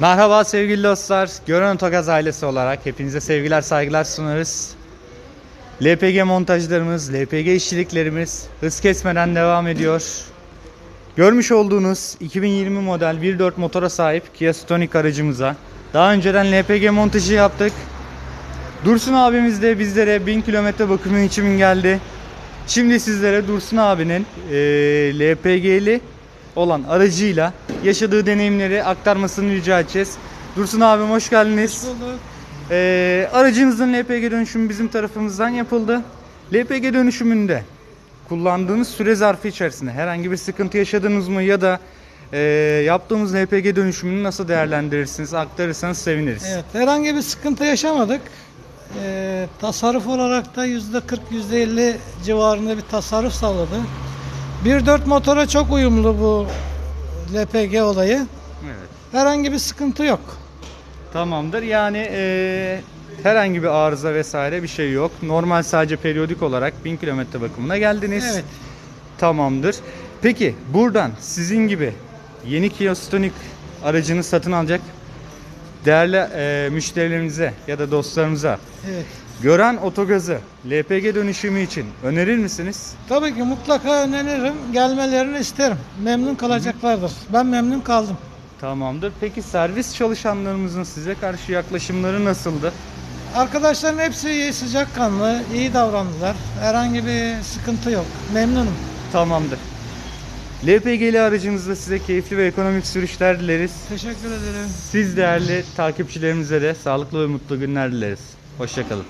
Merhaba sevgili dostlar. Gören Otogaz ailesi olarak hepinize sevgiler saygılar sunarız. LPG montajlarımız, LPG işçiliklerimiz hız kesmeden devam ediyor. Görmüş olduğunuz 2020 model 1.4 motora sahip Kia Stonic aracımıza daha önceden LPG montajı yaptık. Dursun abimiz de bizlere 1000 kilometre bakımı için geldi. Şimdi sizlere Dursun abinin eee, LPG'li olan aracıyla yaşadığı deneyimleri aktarmasını rica edeceğiz. Dursun abim hoş geldiniz. Eee aracınızın LPG dönüşümü bizim tarafımızdan yapıldı. LPG dönüşümünde kullandığınız süre zarfı içerisinde herhangi bir sıkıntı yaşadınız mı ya da eee, yaptığımız LPG dönüşümünü nasıl değerlendirirsiniz aktarırsanız seviniriz. Evet, herhangi bir sıkıntı yaşamadık. Ee, tasarruf olarak da yüzde 40 yüzde 50 civarında bir tasarruf sağladı. 1.4 motora çok uyumlu bu LPG olayı. Evet. Herhangi bir sıkıntı yok. Tamamdır. Yani eee, herhangi bir arıza vesaire bir şey yok. Normal sadece periyodik olarak 1000 kilometre bakımına geldiniz. Evet. Tamamdır. Peki buradan sizin gibi yeni Kia Stonic aracını satın alacak değerli eee, müşterilerimize ya da dostlarımıza Evet. gören otogazı LPG dönüşümü için önerir misiniz? Tabii ki mutlaka öneririm. Gelmelerini isterim. Memnun kalacaklardır. Ben memnun kaldım. Tamamdır. Peki servis çalışanlarımızın size karşı yaklaşımları nasıldı? Arkadaşların hepsi iyi, sıcakkanlı, iyi davrandılar. Herhangi bir sıkıntı yok. Memnunum. Tamamdır. LPG'li aracınızda size keyifli ve ekonomik sürüşler dileriz. Teşekkür ederim. Siz değerli takipçilerimize de sağlıklı ve mutlu günler dileriz. Hoşçakalın.